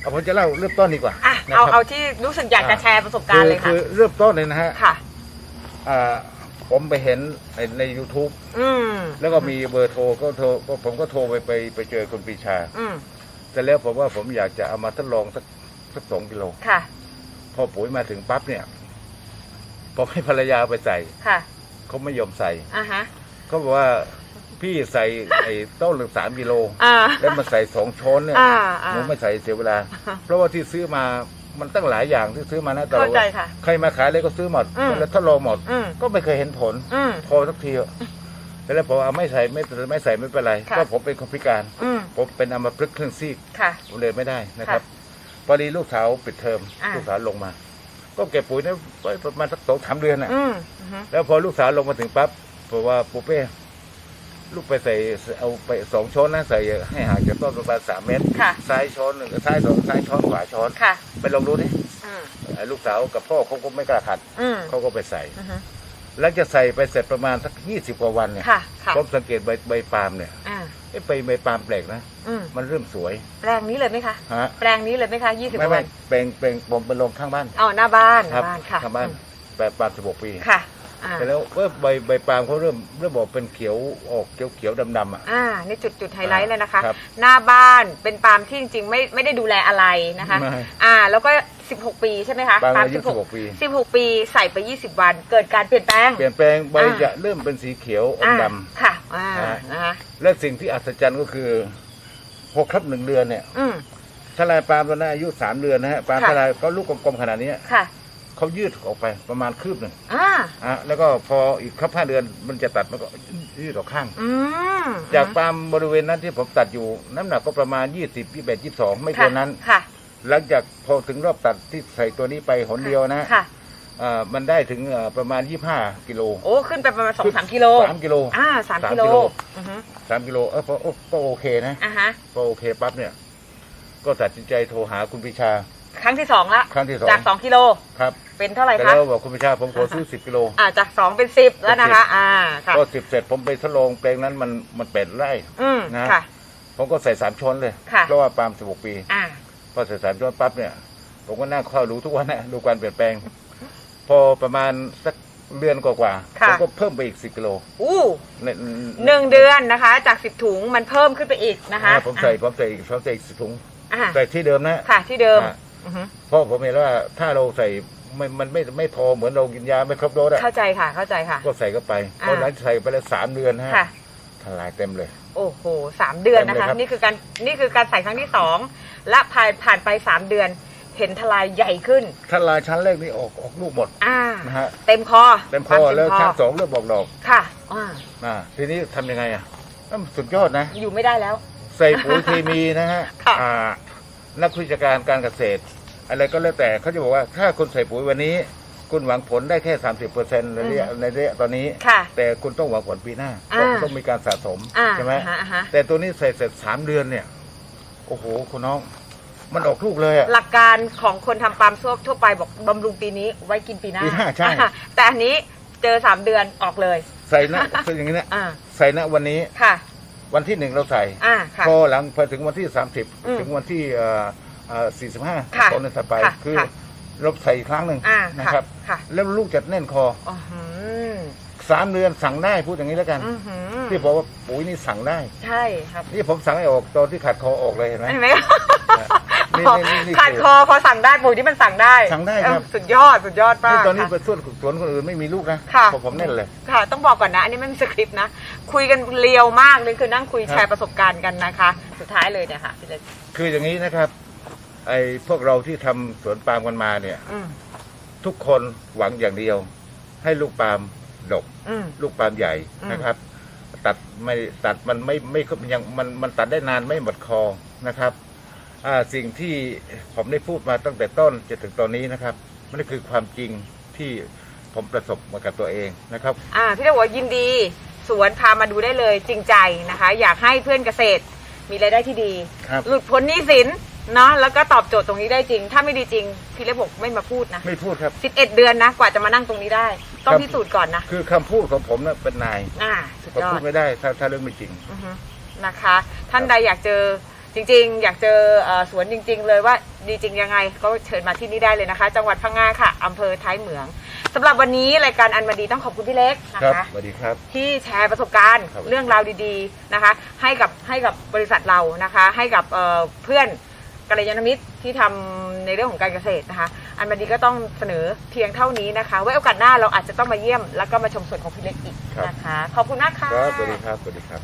เอาผมจะเล่าเริ่มต้นดีกว่าอะนะเอาครับเอาที่รู้สึกอยากจะแชร์ประสบการณ์เลยคืค่ะอเริ่มต้นเลยนะฮะค่ะ อ่าผมไปเห็นใน YouTube อืมแล้วก็มีเบอร์โทรก็โทรก็ผมก็โทรไปไปไปเจอคุณปรีชา อืมแต่แล้วผมว่าผมอยากจะเอามาทดลองสักสักสองกิโล ค่ะพอปุ๋ยมาถึงปั๊บเนี่ยผมให้ภรรยาไปใส่ค่ะเขาไม่ยอมใส่อ่าฮะ เขาบอกว่า พี่ใส่ไอ้ต้นหนึ่งสามกิโล อ่า แล้วมาใส่สองช้อนเนี่ยอ่าอ่าผมไม่ใส่เสียเวลา เพราะว่าที่ซื้อมามันตั้งหลายอย่างที่ซื้อมานะแต่เข้าใจว่าค่ะ ใครมาขายเลยก็ซื้อหมดอืม แล้วทดลองหมด อืมก็ไม่เคยเห็นผล อืม พอสักทีอะแล้วผมเอาไม่ใส่ไม่ไม่ใส่ไม่เป็นไรค่ะ ก็ผมเป็นคนพิการ อืมผมเป็นอัมพฤกษ์ครึ่งซีกค่ะ ผมเดินไม่ได้นะครับพอดีลูกสาวปิดเทอมอ่า ลูกสาวลงมา ก็เก็บปุ๋ยนั้นไว้ประมาณสักสองสามเดือนน่ะ อืมอือฮึแล้วพอลูกสาวลงมาถึงปั๊บบอกว่าปูเป้ ลูกไปใส่เอาไปสองช้อนนะใส่ให้ห่างจากต้นประมาณสามเมตรค่ะซ้ายช้อนหนึ่งซ้ายสองซ้ายช้อนขวาช้อนค่ะ ไปลองดูดิอืมไอ้ลูกสาวกับพ่อเขาก็ไม่กล้าขัดอืมเขาก็ไปใส่อือฮึแล้วจะใส่ไปเสร็จประมาณสักยี่สิบกว่าวันเนี่ยค่ะค่ะผมสังเกตใบใบปาล์มเนี่ยอ่าไอ้ใบใบปาล์มแปลกนะอืมมันเริ่มสวย แปลงนี้เลยไหมคะฮะแปลงนี้เลยไหมคะยี่สิบไม่วัไม่นแปลงแปลงผมไปลงข้างบ้านอ๋อหน้าบ้านหครัน้าบ้านค่ะข้างบ้านอืมแบบปาล์มสิบหกปีค่ะ อ่าแต่แล้วว่าใบใบปาล์มเขาเริ่มเริ่มบอกเป็นเขียวออกเขียวเขียวดำดำๆอะ อ่านี่จุดจุดไฮไลท์เลยนะคะ ครับหน้าบ้านเป็นปาล์มที่จริงๆไม่ไม่ได้ดูแลอะไรนะคะ ไม่ อ่า แล้วก็ 16 ปีใช่ไหมคะปาล์มอายุ16 16ปี16 ปีใส่ไป 20 วัน เกิดการเปลี่ยนแปลง เปลี่ยนแปลงใบอ่า จะเริ่มเป็นสีเขียวอมอ่าดค่ะ อ่า ฮะ นะคะำและสิ่งที่อัศจรรย์ก็คือพอครบหนึ่งเดือนเนี่ยอืม ทลายปาล์มตอนนั้นอายุสามเดือนนะฮะปาล์มค่ะ ทลายก็ลูกกลมๆขนาดนี้ค่ะ เขายืดออกไปประมาณคืบหนึ่งอ่าอะแล้วก็พออีกครบห้าเดือนมันจะตัดมันก็ยืดออกข้าง อืมจากปาล์มบริเวณนั้นที่ผมตัดอยู่ น้ำหนักก็ประมาณ 20 21 22 ไม่เกินนั้น ค่ะ หลังจากพอถึงรอบตัดที่ใส่ตัวนี้ไปหนเดียวนะค่ะ อ่ามันได้ถึงอ่าประมาณ 25 กิโล โอ้ขึ้นไปประมาณสองสามกิโลสามกิโล อ่าสามสามกิโลกิโล อือฮึสามกิโลเออพอโอ้ก็โอเคนะ อ่าฮะ พอโอเคปั๊บเนี่ย ก็ตัดสินใจโทรหาคุณปิชา ครั้งที่สองละครั้งที่สองจากสองกิโลครับเป็นเท่าไหร่แต่คะแล้วบอกคุณปิชาผมขอซื้อ10กิโลอ่าจากสองเป็นสิบแล้วนะคะ อ่าค่ะก็สิบเสร็จผมไปทดลองแปลงนั้นมันมันเป็ดไร่อืมนะค่ะผมก็ใส่สามช้อนเลยค่ะเพราะว่าปาล์ม16ปีอ่าพอใส่สามช้อนปั๊บเนี่ย ผมก็นั่งเข้าดูทุกวันนะดูการเปลี่ยนแปลง พอประมาณสักเดือนกว่าๆค่ะผมก็เพิ่มไปอีก10กิโลอู้ในหนึ่งเดือนนะคะ จากสิบถุงมันเพิ่มขึ้นไปอีกนะคะอ่าผมใส่ผมใส่อีกผมใส่อีกสิบถุงอ่าใส่ที่เดิมนะค่ะที่เดิมอ่าอือฮึ เพราะผมเห็นว่าถ้าเราใส่ไม่มันไม่ไม่พอเหมือนเรากินยาไม่ครบโดสอะเข้าใจค่ะ เข้าใจค่ะ ก็ใส่เข้าไปอ่าเพราะหลังจากใส่ไปแล้วสามเดือนฮะค่ะทลายเต็มเลย โอ้โหสามเดือนนะเต็มเลยคะครับนี่คือการนี่คือการใส่ครั้งที่สองและผ่านผ่านไปสามเดือน เห็นทลายใหญ่ขึ้น ทลายชั้นแรกนี่ออกออกลูกหมดอ่านะฮะเต็มคอเต็มพควาอแล้วเต็มชั้นสองเริ่มบอกดอกค่ะอ่าอ่าทีนี้ทำยังไงอะอ้าวสุดยอดนะ อยู่ไม่ได้แล้ว ใส่ปุ๋ยเคมีนะฮะค่ะอ่า นักวิชาการการเกษตร อะไรก็แล้วแต่เขาจะบอกว่าถ้าคุณใส่ปุ๋ยวันนี้ คุณหวังผลได้แค่สามสิบเปอร์เซ็นต์ในระยะในระยะตอนนี้ ค่ะแต่คุณต้องหวังผลปีหน้าอ่า ต้องต้องมีการสะสมอ่าใช่ไหมอ่าฮะอ่าฮะแต่ตัวนี้ใส่เสร็จสามเดือนเนี่ย โอ้โหคุณน้อง มันออกลูกเลยอะ หลักการของคนทำปาล์มทั่วทั่วไปบอกบำรุงปีนี้ไว้กินปีหน้าปีหน้าใช่ อ่าแต่อันนี้เจอสามเดือนออกเลย ใส่นะคืออย่างนี้นะอ่าใส่นะวันนี้ ค่ะ วันที่หนึ่งเราใส่อ่าค่ะ พอหลังพอถึงวันที่สามสิบอืมถึงวันที่เอ่อเอ่อสี่สิบห้าค่ะตอนนั้นถัดไปค่ะคือค่ะ เราใส่อีกครั้งหนึ่งอ่านะค่ะครับ ค่ะแล้วลูกจะแน่นคออ๋อหือสามเดือนสั่งได้พูดอย่างนี้แล้วกัน อื้อหือที่บอกว่าปุ๋ยนี่สั่งได้ ใช่ครับนี่ผมสั่งให้ออกตอนที่ขาดคอออกเลยเห็นไหม เห็นไหม นี่นี่นี่ขาดคอพอสั่งได้ปุ๋ยที่มันสั่งได้สั่งได้ครับ เออสุดยอดสุดยอดมากนี่ตอนนี้ค่ะ ไปส่วนสวนคนอื่นไม่มีลูกนะค่ะพอผมแน่นเลย ค่ะ ต้องบอกก่อนนะ อันนี้ไม่มีสคริปต์นะ คุยกันเรียวมากเลยคือนั่งคุยครับแชร์ประสบการณ์กันนะคะ สุดท้ายเลยเนี่ยค่ะพี่เล็กคืออย่างนี้นะครับ ไอ้พวกเราที่ทำสวนปาล์มกันมาเนี่ย อืมทุกคนหวังอย่างเดียว ให้ลูกปาล์มดก อืม ลูกปาล์มใหญ่อืม นะครับ ตัดไม่ตัดมันไม่ไม่ยังมันมันตัดได้นานไม่หมดคอนะครับอ่า สิ่งที่ผมได้พูดมาตั้งแต่ต้นจนถึงตอนนี้นะครับมันคือความจริงที่ผมประสบมากับตัวเองนะครับอ่าพี่เล็กบอกว่ายินดี สวนพามาดูได้เลยจริงใจนะคะ อยากให้เพื่อนเกษตรมีรายได้ที่ดีครับหลุดพ้นหนี้สินเนาะแล้วก็ตอบโจทย์ตรงนี้ได้จริง ถ้าไม่ดีจริง พี่เล็กบอกไม่มาพูดนะ ไม่พูดครับ 11 เดือนนะกว่าจะมานั่งตรงนี้ได้ ต้องครับพิสูจน์ก่อนนะ คือคำพูดของผมนะเป็นนาย อ่าสุดผมยอพูดดไม่ได้ถ้าถ้าเรื่องไม่จริงอือฮึนะคะ ท่านใดอยากเจอ จริงๆ อยากเจอเอ่อสวนจริง ๆ เลยว่าดีจริงยังไงก็เชิญมาที่นี่ได้เลยนะคะ จังหวัดพังงาค่ะอำเภอท้ายเหมืองสำหรับวันนี้รายการอันมาดีต้องขอบคุณพี่เล็กนะครับคะสวัสดีครับ ที่แชร์ประสบการณ์ครับเรื่องราวดีๆนะคะ ให้กับให้กับบริษัทเรานะคะ ให้กับเอ่อเพื่อนกัลยาณมิตรที่ทำในเรื่องของการเกษตรนะคะ อันมาดีก็ต้องเสนอเพียงเท่านี้นะคะ ไว้โอกาสหน้าเราอาจจะต้องมาเยี่ยม แล้วก็มาชมสวนของพี่เล็กอีกนะคะ ขอบคุณมากค่ะครับสวัสดีครับสวัสดีครับ